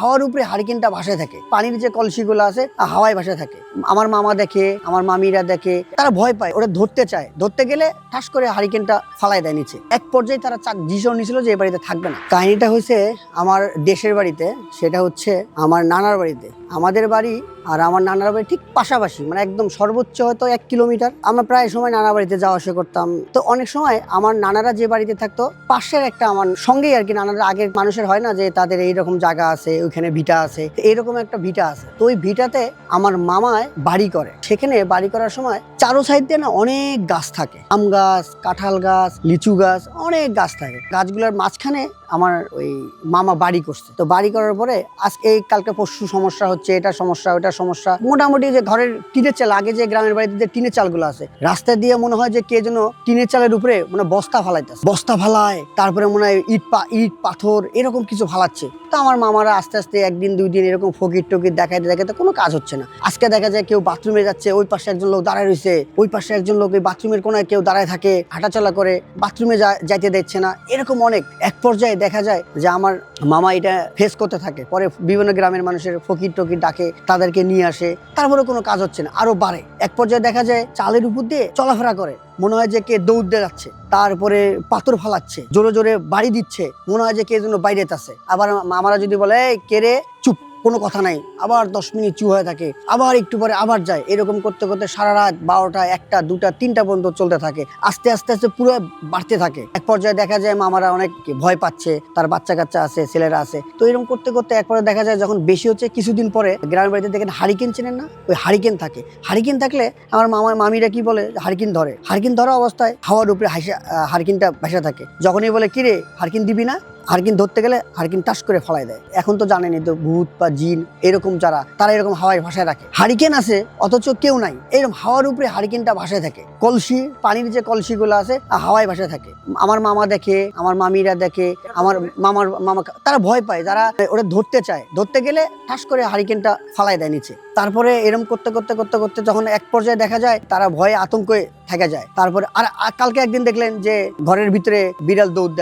হাওয়ার উপরে হারিকেনটা ভাসে থাকে। পানির যে কলসিগুলো আছে হাওয়ায় ভাসে থাকে। আমার মামা দেখে, আমার মামিরা দেখে, তারা ভয় পায়, ওরা ধরতে চায়। ধরতে গেলে ঠাস করে হারিকেনটা ফালাই দেয় নিচে। এক পর্যায়ে তারা চাক ডিসিশন নিয়েছিল যে এই বাড়িতে থাকবে না। কাহিনীটা হয়েছে আমার দেশের বাড়িতে, সেটা হচ্ছে আমার নানার বাড়িতে। আমাদের বাড়ি আর আমার নানার বাড়ি ঠিক পাশাপাশি মানে একদম সর্বোচ্চ হয়তো এক কিলোমিটার। আমরা প্রায় সময় নানা বাড়িতে যাওয়া আসা করতাম। তো অনেক সময় আমার নানারা যে বাড়িতে থাকতো, পাশের একটা আমার সঙ্গেই আর কি নানারা আগের মানুষের হয় না যে তাদের এইরকম জায়গা আছে ওইখানে ভিটা আছে। এরকম একটা ভিটা আছে। তো ওই ভিটাতে আমার মামায় বাড়ি করে। সেখানে বাড়ি করার সময় চারো সাইড দিয়ে না অনেক গাছ থাকে। আম গাছ, কাঁঠাল গাছ, লিচু গাছ অনেক গাছ থাকে। গাছগুলোর মাঝখানে আমার ওই মামা বাড়ি করছে। তো বাড়ি করার পরে আজকে এই কালকে পরশু সমস্যা হচ্ছে, এটা সমস্যা ওটা সমস্যা। মোটামুটি যে ঘরের টিনের চাল, আগে যে গ্রামের বাড়িতে যে টিনের চালগুলো আছে রাস্তা দিয়ে মনে হয় যে কে যেন টিনের চালের উপরে মানে বস্তা ফালাইতেছে। বস্তা ফালায়, তারপরে মনে হয় ইট পা ইট, পাথর, এরকম কিছু ফালাচ্ছে। তো আমার মামারা আস্তে আস্তে একদিন, দুই দিন এরকম ফকির টকির দেখাইতে দেখাইতে কোনো কাজ হচ্ছে না। আজকে দেখা যায় কেউ বাথরুমে যাচ্ছে, ওই পাশে একজন লোক দাঁড়ায় রয়েছে, ওই পাশে একজন লোক ওই বাথরুমের কোনায় কেউ দাঁড়ায় থাকে, হাঁটাচলা করে, বাথরুমে যাইতে দিচ্ছে না, এরকম অনেক। এক পর্যায়ে দেখা যায় যে আমার মামা এটা ফেস করতে থাকে। পরে বিভিন্ন গ্রামের মানুষের ফকির টকির ডাকে, তাদেরকে নিয়ে আসে। তারপরে কোনো কাজ হচ্ছে না, আরও বাড়ে। এক পর্যায়ে দেখা যায় চালের উপর দিয়ে চলাফেরা করে। মনে হয় যে কে দৌড় দিয়ে যাচ্ছে, তারপরে পাথর ফালাচ্ছে, জোরে জোরে বাড়ি দিচ্ছে। মনে হয় যে কে যেন বাইরে আছে আবার মামারা যদি বলে কে রে? চুপ। কোনো কথা নাই। আবার দশ মিনিট চু হয়ে থাকে, আবার একটু পরে আবার যায়। এরকম করতে করতে সারা রাত বারোটা, একটা, দুটা, তিনটা পর্যন্ত চলতে থাকে। আস্তে আস্তে আস্তে পুরো বাড়তে থাকে। এক পর্যায়ে দেখা যায় মামারা অনেক ভয় পাচ্ছে, তার বাচ্চা কাচ্চা আছে, ছেলেরা আছে। তো এরকম করতে করতে এক পর্যায়ে দেখা যায় যখন বেশি হচ্ছে, কিছুদিন পরে গ্রামের বাড়িতে দেখেন হারিকেন চেনেন না? ওই হারিকেন থাকে। হারিকেন থাকলে আমার মামা, মামিরা কি বলে? হারিকেন ধরে। হারিকেন ধরা অবস্থায় হাওয়ার উপরে হাসা হারিকেনটা ভেসে থাকে। যখনই বলে, কিরে, হারিকেন দিবি না? হারকিন ধরতে গেলে হারকিন টাস করে ফলাই দেয়। এখন তো জানেনি তো ভূত বা জিন এরকম যারা, তারা এরকম হাওয়ায় ভাষায় রাখে। হারিকেন আছে, অথচ কেউ নাই। এরকম হাওয়ার উপরে হারিকেনটা ভাষায় থাকে। কলসি, পানির যে কলসিগুলো আছে হাওয়ায় ভাষায় থাকে। আমার মামা দেখে, আমার মামিরা দেখে, আমার মামার মামা তারা ভয় পায়। যারা ওরা ধরতে চায়। ধরতে গেলে ঠাস করে হারিকেনটা ফালাই দেয় নিচে। তারপরে এরকম করতে করতে করতে করতে যখন এক পর্যায়ে দেখা যায়, তারা ভয়ে আতঙ্কে থেকে যায়। তারপরে আর কালকে একদিন দেখলেন যে ঘরের ভিতরে বিড়াল দৌড়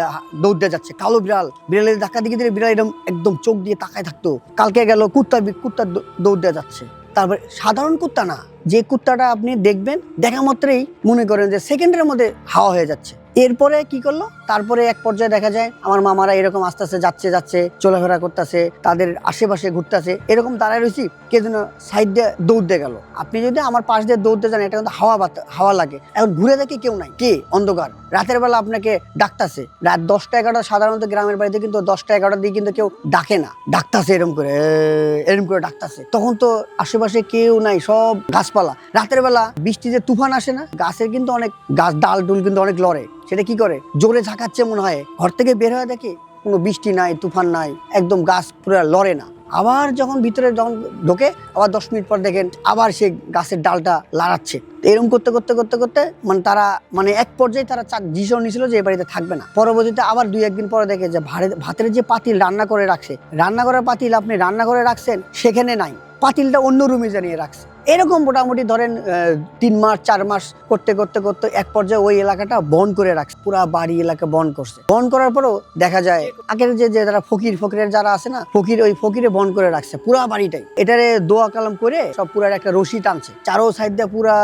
দৌড় দিয়ে যাচ্ছে, কালো বিড়াল বিড়ালের ধাক্কা দিকে দিলে বিড়াল এরকম একদম চোখ দিয়ে তাকায় থাকতো। কালকে গেল, কুত্তা কুত্তার দৌড় দেওয়া যাচ্ছে। তারপর সাধারণ কুত্তা না, যে কুত্তাটা আপনি দেখবেন, দেখা মাত্রেই মনে করেন যে সেকেন্ডের মধ্যে হাওয়া হয়ে যাচ্ছে। এরপরে কি করল? তারপরে এক পর্যায়ে দেখা যায় আমার মামারা এরকম আস্তে আস্তে যাচ্ছে যাচ্ছে চলাফেরা করতেছে তাদের আশেপাশে ঘুরতেছে। এরকম দাঁড়ায় রয়েছি কে যেন সাইড দিয়ে দৌড়তে গেল। আপনি যদি আমার পাশ দিয়ে দৌড়তে যান এটা কিন্তু হাওয়া বাত- হাওয়া লাগে। এখন ঘুরে দেখে কেউ নাই। কে? অন্ধকার। রাতের বেলা আপনাকে ডাকতাছে। রাত দশটা এগারোটা সাধারণত গ্রামের বাড়িতে কিন্তু দশটা এগারোটার দিকে কিন্তু কেউ ডাকে না। ডাকতাছে এরকম করে "এ", এরকম করে ডাকতাছে। তখন তো আশেপাশে কেউ নাই সব গাছপালা। রাতের বেলা বৃষ্টিতে তুফান আসে না? গাছের কিন্তু অনেক গাছ ডাল ডুল কিন্তু অনেক লড়ে। সেটা কি করে? জোরে ঝাঁকাচ্ছে মনে হয়। ঘর থেকে বের হয়ে দেখে কোনো বৃষ্টি নাই, তুফান নাই, একদম গাছ পুরো লড়ে না। আবার যখন ভিতরে যখন ঢোকে, আবার দশ মিনিট পর দেখেন আবার সে গাছের ডালটা লাড়াচ্ছে। এরকম করতে করতে করতে করতে মানে তারা মানে এক পর্যায়ে তারা ডিসিশন নিয়েছিল যে এই বাড়িতে থাকবে না। পরবর্তীতে আবার দুই, একদিন পরে দেখে যে ভাতের যে পাতিল রান্না করে রাখছে, রান্না করার পাতিল আপনি রান্না করে রাখছেন, সেখানে নাই। পাতিলটা অন্য রুমে জানিয়ে রাখছে। এরকম মোটামুটি ধরেন তিন মাস, চার মাস করতে করতে করতে এক পর্যায়ে ওই এলাকাটা বন করে রাখছে। পুরা বাড়ি এলাকা বন করছে। বন করার পরও দেখা যায়, আগের যে যে যারা ফকির, ফকিরের যারা আছে না, ফকির ওই ফকিরে বন করে রাখছে পুরা বাড়িটাই। এটারে দোয়া কালাম করে সব পুরা একটা রশি টানছে। চারো সাইড দিয়ে পুরা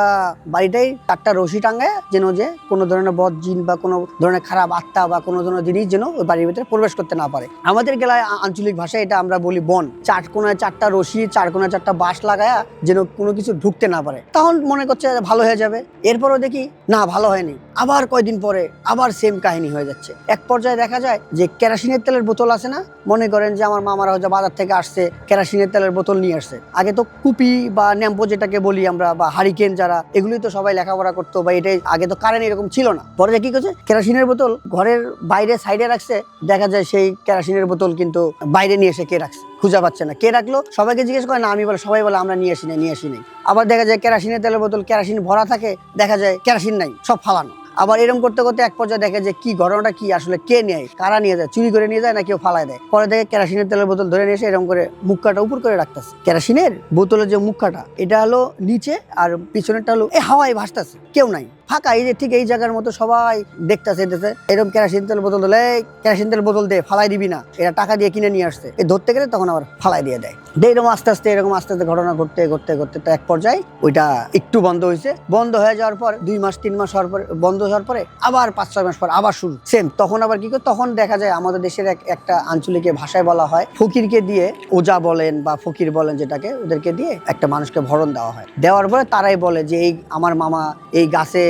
বাড়িটাই চারটা রশি টাঙ্গায় যেন যে কোনো ধরনের বদ জিন বা কোনো ধরনের খারাপ আত্মা বা কোনো ধরনের জিনিস যেন ওই বাড়ির ভিতরে প্রবেশ করতে না পারে। আমাদের গেলায় আঞ্চলিক ভাষায় এটা আমরা বলি বন। চার কোনায় চারটা রশি, চার কোনায় চারটা বাঁশ লাগায়া যেন কোনো কিছু ঢুকতে না পারে। তখন মনে করছে ভালো হয়ে যাবে। এরপরও দেখি, না, ভালো হয়নি। আবার কয়দিন পরে আবার সেম কাহিনী হয়ে যাচ্ছে। এক পর্যায়ে দেখা যায় যে কেরাসিনের তেলের বোতল আছে না? মনে করেন যে আমার মামারা হয়তো বাজার থেকে আসছে, কেরাসিনের তেলের বোতল নিয়ে আসছে। আগে তো কুপি বা ন্যাম্পো যেটাকে বলি আমরা বা হারিকেন যারা, এগুলোই তো সবাই লেখাপড়া করতো বা এটাই আগে তো কারেন্ট এরকম ছিল না। পরে কি করছে? কেরাসিনের বোতল ঘরের বাইরে সাইডে রাখছে, দেখা যায় সেই কেরাসিনের বোতল কিন্তু বাইরে নিয়ে এসে কে রাখছে? খুঁজে পাচ্ছে না। কে রাখল? সবাইকে জিজ্ঞেস করে, না, আমি বলে, সবাই বলে, আমরা নিয়ে আসি না নিয়ে আসি নাই। আবার দেখা যায় কেরাসিনের তেলের বোতল কেরাসিন ভরা থাকে, দেখা যায় কেরাসিন নাই, সব ফালানো। আবার এরকম করতে করতে এক পর্যায়ে দেখে যে কি ঘটনাটা কি আসলে কে নেয় কারা নিয়ে যায় চুরি করে নিয়ে যায় না কেউ ফালায় দেয়। পরে দেখে কেরাসিনের তেলের বোতল ধরে নিয়ে এসে এরকম করে মুখটা উপর করে রাখতেছে। কেরাসিনের বোতলের যে মুখটা এটা হলো নিচে আর পিছনেরটা হলো এই হাওয়ায় ভাসতেছে কেউ নাই। ফাঁকা এই যে ঠিক এই জায়গার মতো সবাই দেখতেছে দেখতেছে এরকম কেরাসিন তেল বোতল দিলে "এই, কেরাসিন তেল বোতল দে ফালাই দিবি না। এরা টাকা দিয়ে কিনে নিয়ে আসছে। এ ধরতে গেলে তখন আবার ফালাই দিয়ে দেয়। দিয়ে এরকম আস্তে আস্তে এরকম আস্তে আস্তে ঘটনা ঘটতে ঘটতে ঘটতে তো এক পর্যায়ে ওইটা একটু বন্ধ হয়েছে। বন্ধ হয়ে যাওয়ার পর দুই মাস তিন মাস হওয়ার পর বন্ধ হওয়ার পরে আবার পাঁচ, ছয় মাস পর আবার শুরু। সেম তখন আবার কি করে? তখন দেখা যায় আমাদের দেশের এক, একটা আঞ্চলিক ভাষায় বলা হয়, ফকিরকে দিয়ে ওজা বলেন বা ফকির বলেন যেটাকে, ওদেরকে দিয়ে একটা মানুষকে ভরণ দেওয়া হয়। দেওয়ার পরে তারাই বলে যে, এই আমার মামা, এই গাছে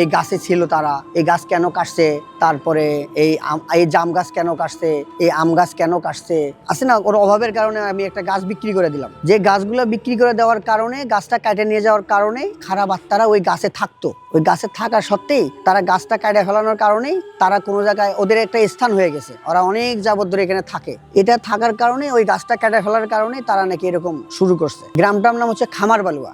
এই গাছে ছিল তারা, এই গাছ কেন কাটছে? তারপরে এই এই জাম গাছ কেন কাটছে? এই আম গাছ কেন কাটছে? আছে না? ওর অভাবের কারণে আমি একটা গাছ বিক্রি করে দিলাম। যে গাছগুলো বিক্রি করে দেওয়ার কারণে, গাছটা কাটে নিয়ে যাওয়ার কারণে খারাপ আত্মারা ওই গাছে থাকতো। ওই গাছে থাকা সত্ত্বেই তারা গাছটা কাটে ফেলানোর কারণেই তারা কোনো জায়গায় ওদের একটা স্থান হয়ে গেছে। ওরা অনেক যাবত ধরে এখানে থাকে। এটা থাকার কারণে ওই গাছটা কাটে ফেলার কারণে তারা নাকি এরকম শুরু করছে। গ্রামটার নাম হচ্ছে খামার বালুয়া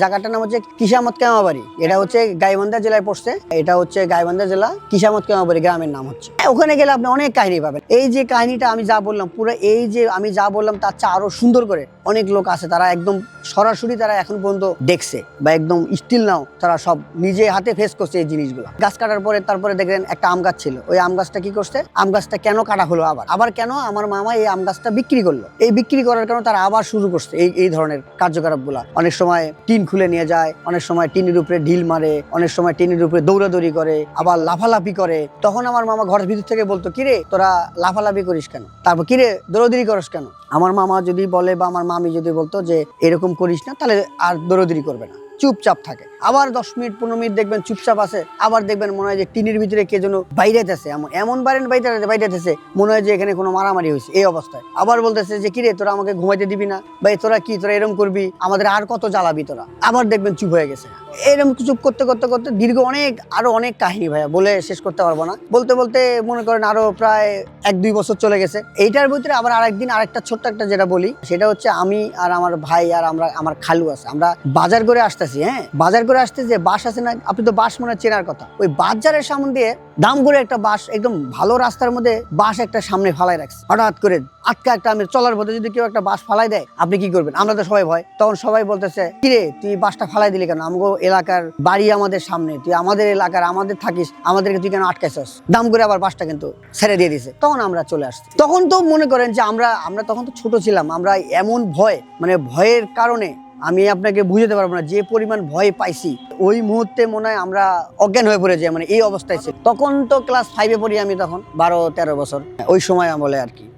জায়গাটার নাম হচ্ছে কিসামত কেমাবাড়ি। এটা হচ্ছে গাইবান্ধা জেলায় পড়ছে। এটা হচ্ছে গাইবান্ধা জেলা কিসামত কেমাবাড়ি গ্রামের নাম হচ্ছে। ওখানে গেলে আপনি অনেক কাহিনী পাবেন। এই যে কাহিনীটা আমি যা বললাম, পুরো এই যে আমি যা বললাম, তার চেয়ে আরও সুন্দর করে অনেক লোক আছে, তারা একদম সরাসরি তারা এখন পর্যন্ত দেখছে বা একদম স্টিল নাও তারা সব নিজে হাতে ফেস করছে এই জিনিসগুলো। গাছ কাটার পরে তারপরে দেখলেন একটা আম গাছ ছিল। ওই আম গাছটা কি করছে? আম গাছটা কেন কাটা হলো আবার? আবার কেন আমার মামা এই আম গাছটা বিক্রি করল? এই বিক্রি করার কারণে তারা আবার শুরু করছে এই এই ধরনের কার্যকলাপগুলা অনেক সময় টিন খুলে নিয়ে যায়, অনেক সময় টিনের উপরে ঢিল মারে, অনেক সময় টিনের উপরে দৌড়াদৌড়ি করে, আবার লাফালাফি করে। তখন আমার মামা ঘরের ভিতর থেকে বলতো, কিরে, তোরা লাফালাফি করিস কেন? তারপর, কিরে, দৌড়াদৌড়ি করিস কেন? আমার মামা যদি বলে বা আমার মামি যদি বলতো যে এরকম করিস না, তাহলে আর দৌড়াদৌড়ি করবে না। চুপচাপ থাকে। আবার দশ মিনিট, পনেরো মিনিট দেখবেন চুপচাপ আছে। আবার দেখবেন মনে হয় যে টিনের ভিতরে কে যেন বাইরেতেছে। এমন এমন বাইরে বাইরে বাইরেতেছে, মনে হয় যে এখানে কোনো মারামারি হয়েছে। এই অবস্থায়। আবার বলতেছে যে, কিরে, তোরা আমাকে ঘুমাইতে দিবি না? ভাই তোরা কি? তোরা এরকম করবি? আমাদের আর কত জ্বালাবি তোরা? আবার দেখবেন চুপ হয়ে গেছে। এরকম কিছু করতে করতে করতে দীর্ঘ অনেক, আরও অনেক কাহিনী ভাইয়া, বলে শেষ করতে পারব না। বলতে বলতে মনে করেন আরও প্রায় এক, দুই বছর চলে গেছে। এইটার ভিতরে আবার আরেকদিন আরেকটা ছোট্ট একটা যেটা বলি, সেটা হচ্ছে আমি আর আমার ভাই আর আমরা, আমার খালু আছে। আমরা বাজার করে আসতেছি হ্যাঁ? বাজার করে আসতে যে বাস আছে না, আপনি তো বাস মনে চেনার কথা। ওই বাজারের সামনে দিয়ে দাম করে একটা বাস একদম ভালো রাস্তার মধ্যে বাস একটা সামনে ফালাই রাখছে। হঠাৎ করে আটকা একটা আমি চলার পথে যদি কেউ একটা বাস ফালাই দেয়, আপনি কি করবেন? আমরা তো সবাই ভয়। তখন সবাই বলতেছে, কিরে, তুই বাসটা ফালাই দিলি কেন? আমগো এলাকার বাড়ি আমাদের সামনে। তুই আমাদের এলাকার, আমাদের থাকিস, আমাদেরকে তুই কেন আটকাইছস? দাম করে আবার বাসটা কিন্তু ছেড়ে দিয়ে দিছে। তখন আমরা চলে আসছি। তখন তো মনে করেন যে আমরা আমরা তখন তো ছোট ছিলাম, আমরা এমন ভয় মানে ভয়ের কারণে আমি আপনাকে বুঝাতে পারব না, যে পরিমাণ ভয় পাইছি। ওই মুহূর্তে মনে হয় আমরা অজ্ঞান হয়ে পড়ে যাই মানে এই অবস্থায় ছিল তখন তো ক্লাস ফাইভে পড়ি আমি তখন, বারো, তেরো বছর। ওই সময় বলে আর কি।